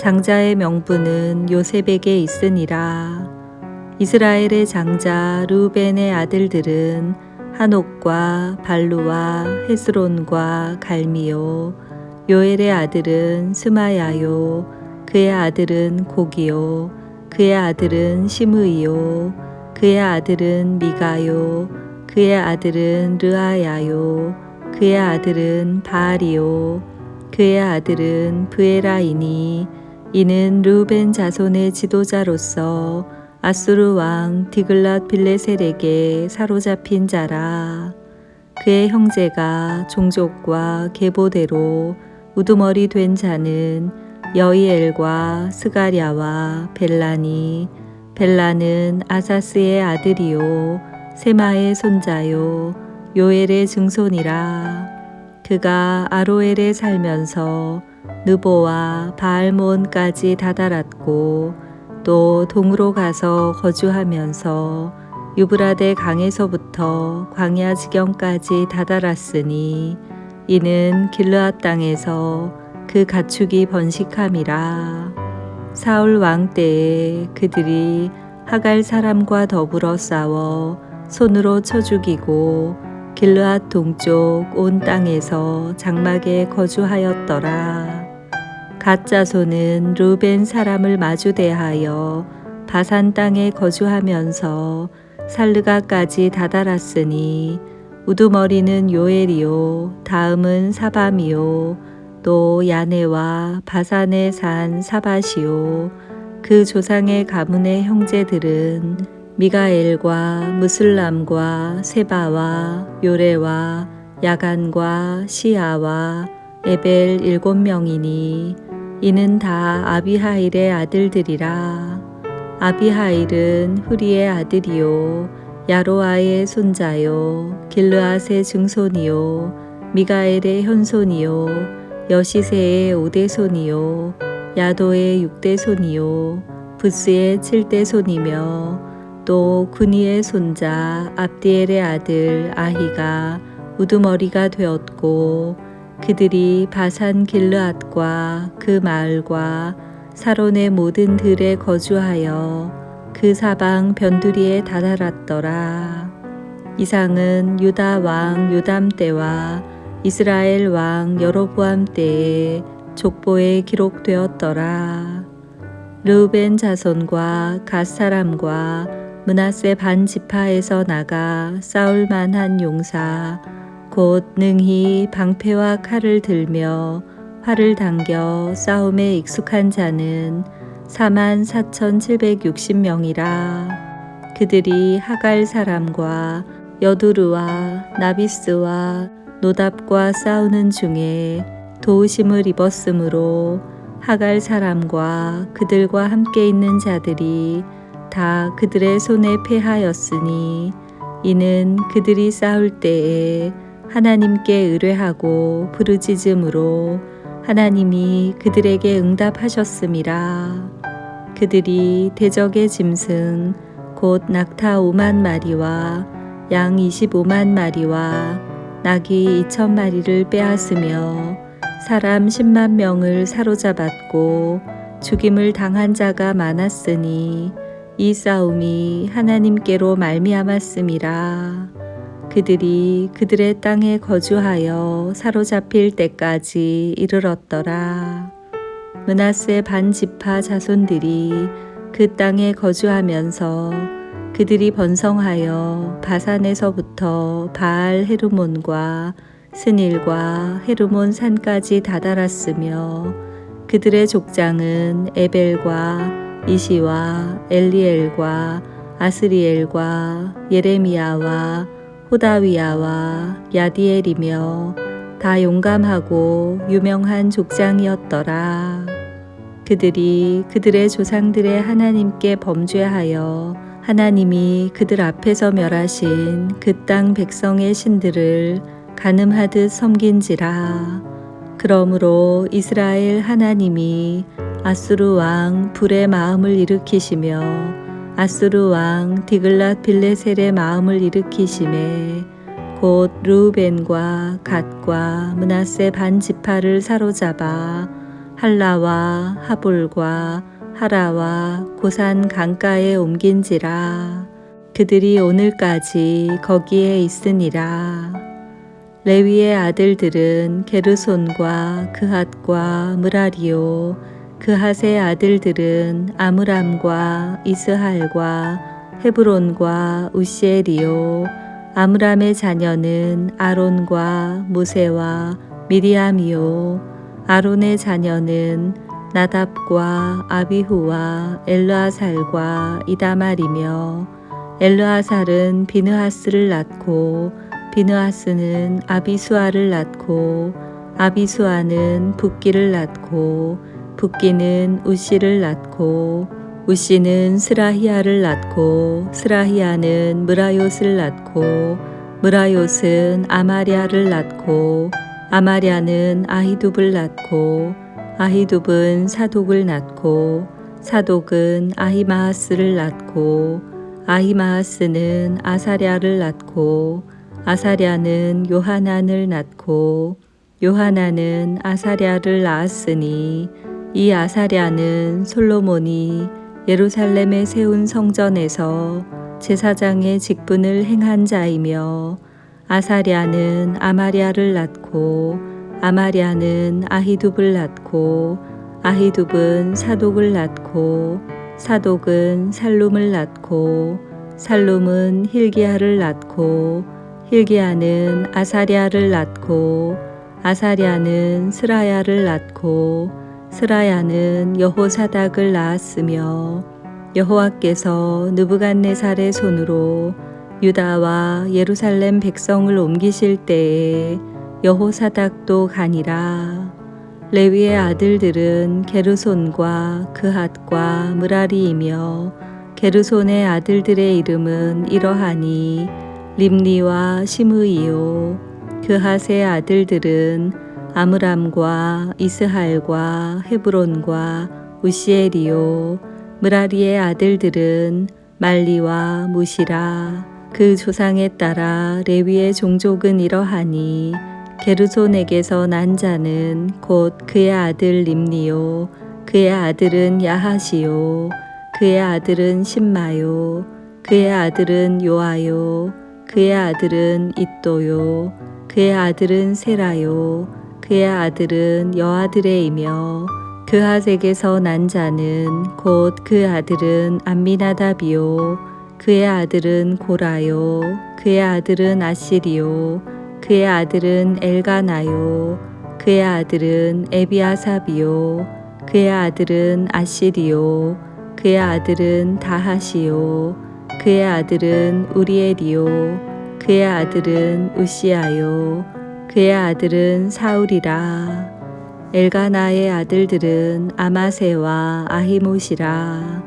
장자의 명분은 요셉에게 있으니라. 이스라엘의 장자 루벤의 아들들은 한옥과 발루와 헤스론과 갈미요. 요엘의 아들은 스마야요. 그의 아들은 고기요. 그의 아들은 시므이요. 그의 아들은 미가요. 그의 아들은 르아야요. 그의 아들은 바알이요. 그의 아들은 브에라이니 이는 루벤 자손의 지도자로서 아수르 왕 디글랏 빌레셀에게 사로잡힌 자라. 그의 형제가 종족과 계보대로 우두머리 된 자는 여이엘과 스가랴와 벨라니 벨라는 아사스의 아들이요 세마의 손자요 요엘의 증손이라 그가 아로엘에 살면서 느보와 바알몬까지 다다랐고 또 동으로 가서 거주하면서 유브라데 강에서부터 광야 지경까지 다다랐으니 이는 길르앗 땅에서 그 가축이 번식함이라 사울 왕 때에 그들이 하갈 사람과 더불어 싸워 손으로 쳐 죽이고 길르앗 동쪽 온 땅에서 장막에 거주하였더라. 가짜손은 루벤 사람을 마주 대하여 바산 땅에 거주하면서 살르가까지 다다랐으니 우두머리는 요엘이요 다음은 사밤이요 또 야네와 바산의 산 사바시요. 그 조상의 가문의 형제들은 미가엘과 무슬람과 세바와 요레와 야간과 시아와 에벨 일곱 명이니 이는 다 아비하일의 아들들이라. 아비하일은 후리의 아들이요. 야로아의 손자요. 길르앗의 증손이요. 미가엘의 현손이요. 여시세의 오대손이요. 야도의 육대손이요. 부스의 칠대손이며 또 군이의 손자 압디엘의 아들 아히가 우두머리가 되었고 그들이 바산 길르앗과 그 마을과 사론의 모든 들에 거주하여 그 사방 변두리에 다다랐더라. 이상은 유다 왕 요담 때와 이스라엘 왕 여로보암 때에 족보에 기록되었더라. 르우벤 자손과 갓 사람과 문하세 반 지파에서 나가 싸울 만한 용사 곧 능히 방패와 칼을 들며 활을 당겨 싸움에 익숙한 자는 4만 4,760명이라. 그들이 하갈 사람과 여두르와 나비스와 노답과 싸우는 중에 도우심을 입었으므로 하갈 사람과 그들과 함께 있는 자들이 다 그들의 손에 패하였으니 이는 그들이 싸울 때에 하나님께 의뢰하고 부르짖음으로 하나님이 그들에게 응답하셨음이라 그들이 대적의 짐승 곧 낙타 5만 마리와 양 25만 마리와 낙이 2천 마리를 빼앗으며 사람 10만 명을 사로잡았고 죽임을 당한 자가 많았으니 이 싸움이 하나님께로 말미암았음이라 그들이 그들의 땅에 거주하여 사로잡힐 때까지 이르렀더라. 문하세 반 지파 자손들이 그 땅에 거주하면서 그들이 번성하여 바산에서부터 바알 헤르몬과 스닐과 헤르몬 산까지 다다랐으며 그들의 족장은 에벨과 이시와 엘리엘과 아스리엘과 예레미야와 호다위야와 야디엘이며 다 용감하고 유명한 족장이었더라. 그들이 그들의 조상들의 하나님께 범죄하여 하나님이 그들 앞에서 멸하신 그 땅 백성의 신들을 가늠하듯 섬긴지라. 그러므로 이스라엘 하나님이 아수르 왕 불의 마음을 일으키시며 아수르 왕 디글랏 빌레셀의 마음을 일으키심에 곧 루벤과 갓과 문하세 반 지파를 사로잡아 할라와 하볼과 하라와 고산 강가에 옮긴지라 그들이 오늘까지 거기에 있으니라. 레위의 아들들은 게르손과 그핫과 무라리오 그핫의 아들들은 아므람과 이스할과 헤브론과 우시엘이요. 아므람의 자녀는 아론과 모세와 미리암이요. 아론의 자녀는 나답과 아비후와 엘르아살과 이다말이며 엘르아살은 비느하스를 낳고 비느하스는 아비수아를 낳고 아비수아는 붓기를 낳고 붓기는 우시를 낳고 우시는 스라히아를 낳고 스라히아는 무라요스를 낳고 무라요스는 아마리아를 낳고 아마리아는 아히둡을 낳고 아히둡은 사독을 낳고 사독은 아히마하스를 낳고 아히마하스는 아사랴를 낳고 아사랴는 요하난을 낳고 요하난은 아사랴를 낳았으니 이 아사랴는 솔로몬이 예루살렘에 세운 성전에서 제사장의 직분을 행한 자이며 아사랴는 아마랴를 낳고 아마랴는 아히둡을 낳고 아히둡은 사독을 낳고 사독은 살룸을 낳고 살룸은 힐기야를 낳고 힐기야는 아사랴를 낳고 아사랴는 스라야를 낳고 스라야는 여호사닥을 낳았으며 여호와께서 느부갓네살의 손으로 유다와 예루살렘 백성을 옮기실 때에 여호사닥도 가니라. 레위의 아들들은 게르손과 그핫과 무라리이며 게르손의 아들들의 이름은 이러하니 림니와 시므이요 그핫의 아들들은 아므람과 이스할과 헤브론과 우시엘이요. 무라리의 아들들은 말리와 무시라. 그 조상에 따라 레위의 종족은 이러하니 게르손에게서 난 자는 곧 그의 아들 림니요. 그의 아들은 야하시요. 그의 아들은 신마요. 그의 아들은 요아요. 그의 아들은 이또요. 그의 아들은 세라요 그의 아들은 여아들의이며 그핫에게서 난 자는 곧 그 아들은 암미나답이요. 그의 아들은 고라요. 그의 아들은 아시리요. 그의 아들은 엘가나요. 그의 아들은 에비아삽이요. 그의 아들은 아시리요. 그의 아들은 다하시요. 그의 아들은 우리엘이요. 그의 아들은 우시아요 그의 아들은 사울이라. 엘가나의 아들들은 아마세와 아히못이라.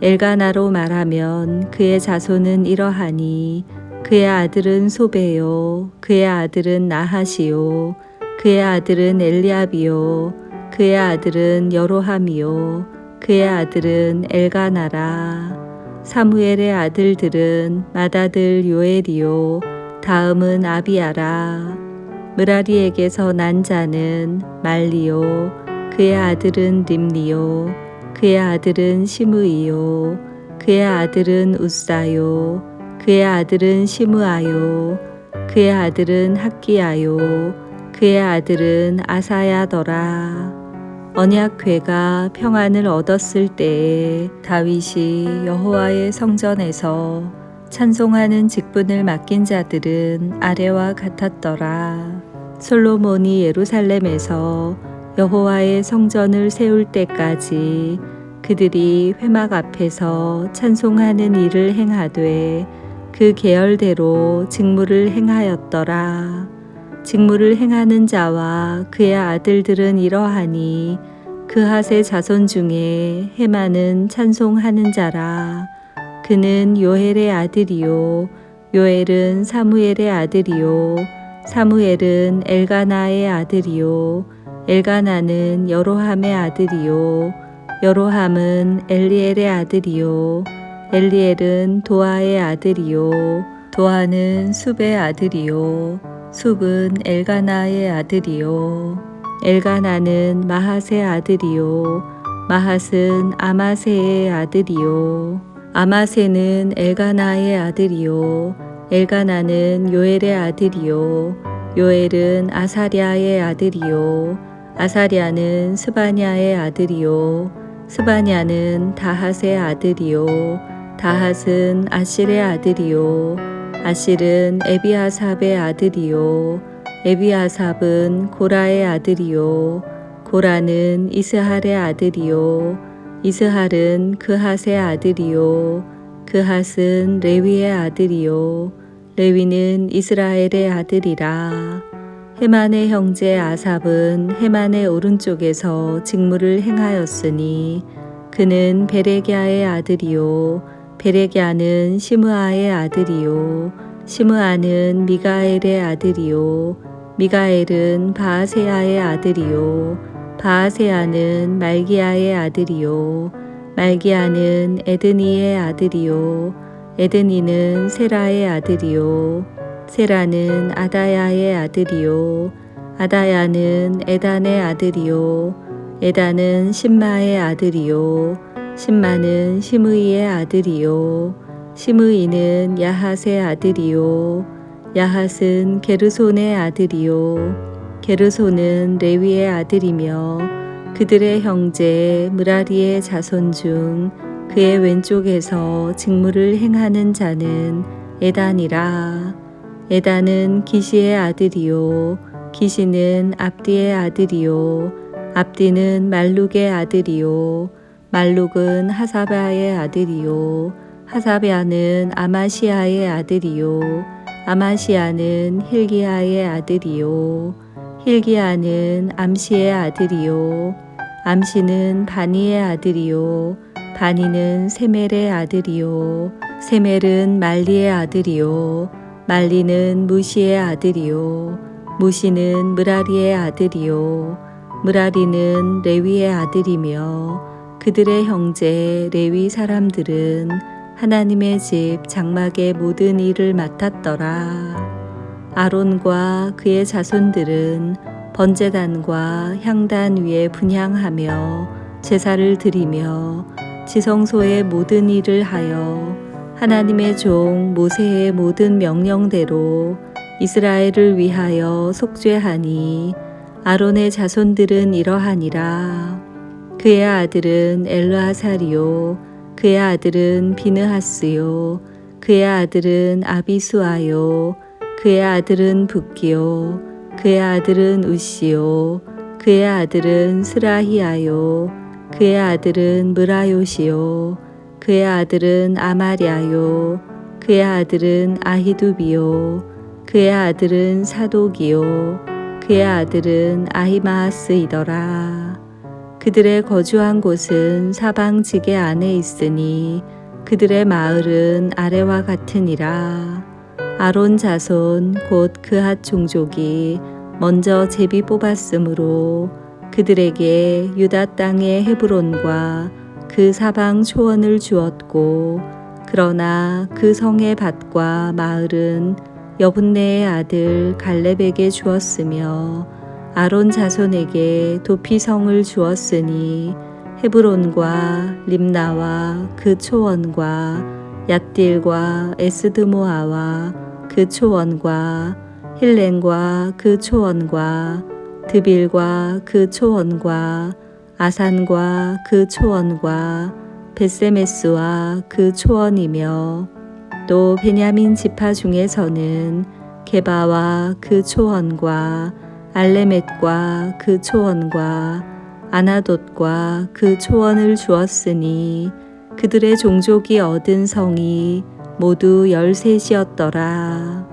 엘가나로 말하면 그의 자손은 이러하니 그의 아들은 소베요 그의 아들은 나하시요 그의 아들은 엘리압이요 그의 아들은 여로함이요 그의 아들은 엘가나라. 사무엘의 아들들은 마다들 요엘이요 다음은 아비아라 무라리에게서 난 자는 말리요. 그의 아들은 림리요. 그의 아들은 시므이요. 그의 아들은 우사요. 그의 아들은 시므아요. 그의 아들은 학기야요. 그의 아들은 아사야더라. 언약궤가 평안을 얻었을 때에 다윗이 여호와의 성전에서 찬송하는 직분을 맡긴 자들은 아래와 같았더라. 솔로몬이 예루살렘에서 여호와의 성전을 세울 때까지 그들이 회막 앞에서 찬송하는 일을 행하되 그 계열대로 직무를 행하였더라. 직무를 행하는 자와 그의 아들들은 이러하니 그핫의 자손 중에 헤마는 찬송하는 자라. 그는 요헬의 아들이요. 요엘은 사무엘의 아들이요. 사무엘은 엘가나의 아들이요. 엘가나는 여로함의 아들이요. 여로함은 엘리엘의 아들이요. 엘리엘은 도아의 아들이요. 도아는 숲의 아들이요. 숲은 엘가나의 아들이요. 엘가나는 마핫의 아들이요. 마핫은 아마세의 아들이요. 아마세는 엘가나의 아들이요. 엘가나는 요엘의 아들이요. 요엘은 아사랴의 아들이요. 아사랴는 스바냐의 아들이요. 스바냐는 다핫의 아들이요. 다핫은 아실의 아들이요. 아실은 에비아삽의 아들이요. 에비아삽은 고라의 아들이요. 고라는 이스할의 아들이요. 이스할은 그핫의 아들이요. 그핫은 레위의 아들이요. 레위는 이스라엘의 아들이라. 헤만의 형제 아삽은 헤만의 오른쪽에서 직무를 행하였으니 그는 베레기아의 아들이요. 베레기아는 시므아의 아들이요. 시므아는 미가엘의 아들이요. 미가엘은 바아세아의 아들이요. 바아세아는 말기야의 아들이요. 말기야는 에드니의 아들이요. 에드니는 세라의 아들이요. 세라는 아다야의 아들이요. 아다야는 에단의 아들이요. 에단은 신마의 아들이요. 신마는 시므이의 아들이요. 시므이는 야핫의 아들이요. 야핫은 게르손의 아들이요. 게르손은 레위의 아들이며 그들의 형제 무라리의 자손 중 그의 왼쪽에서 직무를 행하는 자는 에단이라. 에단은 기시의 아들이요. 기시는 압디의 아들이요. 압디는 말룩의 아들이요. 말룩은 하사바의 아들이요. 하사바는 아마시아의 아들이요. 아마시아는 힐기야의 아들이요. 힐기야는 암시의 아들이요. 암시는 바니의 아들이요. 바니는 세멜의 아들이요. 세멜은 말리의 아들이요. 말리는 무시의 아들이요. 무시는 무라리의 아들이요. 무라리는 레위의 아들이며 그들의 형제 레위 사람들은 하나님의 집 장막의 모든 일을 맡았더라. 아론과 그의 자손들은 번제단과 향단 위에 분향하며 제사를 드리며 지성소의 모든 일을 하여 하나님의 종 모세의 모든 명령대로 이스라엘을 위하여 속죄하니 아론의 자손들은 이러하니라. 그의 아들은 엘르하사리요 그의 아들은 비느하스요 그의 아들은 아비수아요 그의 아들은 붓기요 그의 아들은 우시요. 그의 아들은 스라히아요. 그의 아들은 무라요시요. 그의 아들은 아마랴요. 그의 아들은 아히두비요. 그의 아들은 사독이요. 그의 아들은 아히마하스이더라. 그들의 거주한 곳은 사방 지게 안에 있으니 그들의 마을은 아래와 같으니라 아론 자손 곧 그핫 종족이 먼저 제비 뽑았으므로 그들에게 유다 땅의 헤브론과 그 사방 초원을 주었고 그러나 그 성의 밭과 마을은 여분네의 아들 갈렙에게 주었으며 아론 자손에게 도피성을 주었으니 헤브론과 림나와 그 초원과 얏딜과 에스드모아와 그 초원과 힐렌과 그 초원과 드빌과 그 초원과 아산과 그 초원과 베세메스와 그 초원이며 또 베냐민 지파 중에서는 게바와 그 초원과 알레멧과 그 초원과 아나돗과 그 초원을 주었으니 그들의 종족이 얻은 성이 모두 열셋이었더라.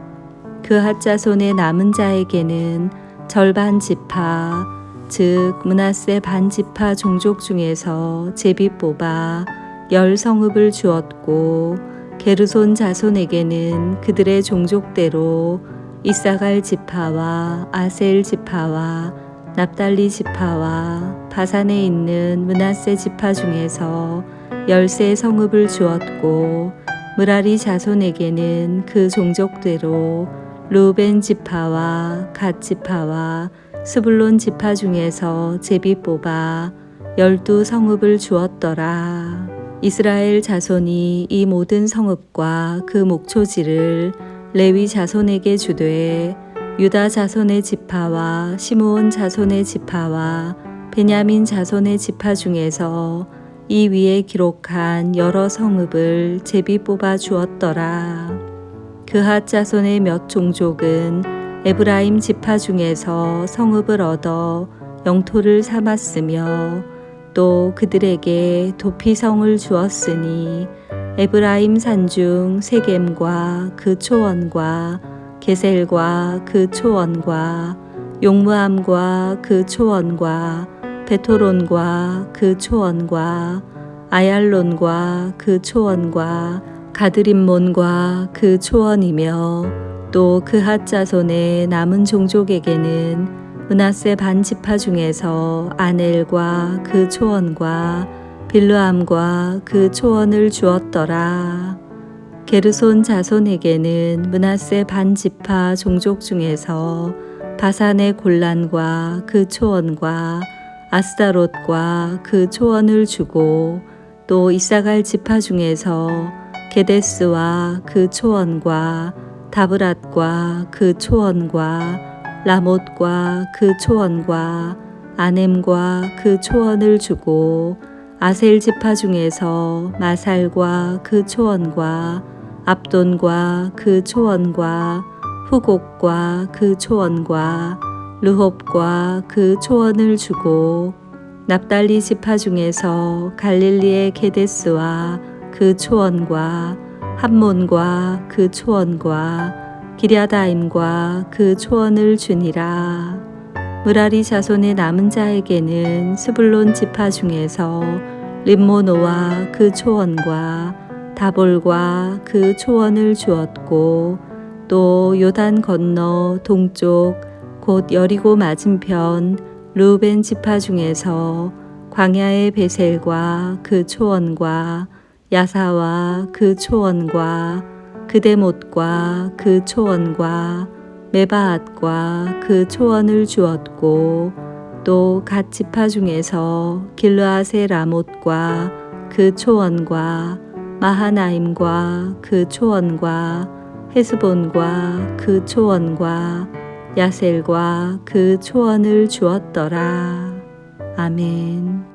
그 핫자손의 남은 자에게는 절반 지파, 즉 문하세 반 지파 종족 중에서 제비 뽑아 열 성읍을 주었고 게르손 자손에게는 그들의 종족대로 이사갈 지파와 아셀 지파와 납달리 지파와 바산에 있는 문하세 지파 중에서 열세 성읍을 주었고 무라리 자손에게는 그 종족대로 루벤 지파와 갓 지파와 스불론 지파 중에서 제비 뽑아 열두 성읍을 주었더라. 이스라엘 자손이 이 모든 성읍과 그 목초지를 레위 자손에게 주되 유다 자손의 지파와 시므온 자손의 지파와 베냐민 자손의 지파 중에서 이 위에 기록한 여러 성읍을 제비 뽑아 주었더라. 그핫 자손의 몇 종족은 에브라임 지파 중에서 성읍을 얻어 영토를 삼았으며 또 그들에게 도피성을 주었으니 에브라임 산 중 세겜과 그 초원과 게셀과 그 초원과 용무암과 그 초원과 베토론과 그 초원과 아얄론과 그 초원과 가드림몬과 그 초원이며 또 그핫 자손의 남은 종족에게는 문하세 반 지파 중에서 아넬과 그 초원과 빌르암과 그 초원을 주었더라. 게르손 자손에게는 문하세 반지파 종족 중에서 바산의 골란과 그 초원과 아스다롯과 그 초원을 주고 또 이사갈 지파 중에서 게데스와 그 초원과 다브랏과 그 초원과 라못과 그 초원과 아넴과 그 초원을 주고 아셀 지파 중에서 마살과 그 초원과 압돈과 그 초원과 후곡과 그 초원과 르홉과 그 초원을 주고 납달리 지파 중에서 갈릴리의 게데스와 그 초원과 함몬과 그 초원과 기랴다임과 그 초원을 주니라. 무라리 자손의 남은 자에게는 스불론 지파 중에서 림모노와 그 초원과 다볼과 그 초원을 주었고 또 요단 건너 동쪽 곧 여리고 맞은편 루벤 지파 중에서 광야의 베셀과 그 초원과 야사와 그 초원과 그대못과 그 초원과 메바앗과 그 초원을 주었고 또 갓 지파 중에서 길르앗의 라못과 그 초원과 마하나임과 그 초원과 헤스본과 그 초원과 야셀과 그 초원을 주었더라. 아멘.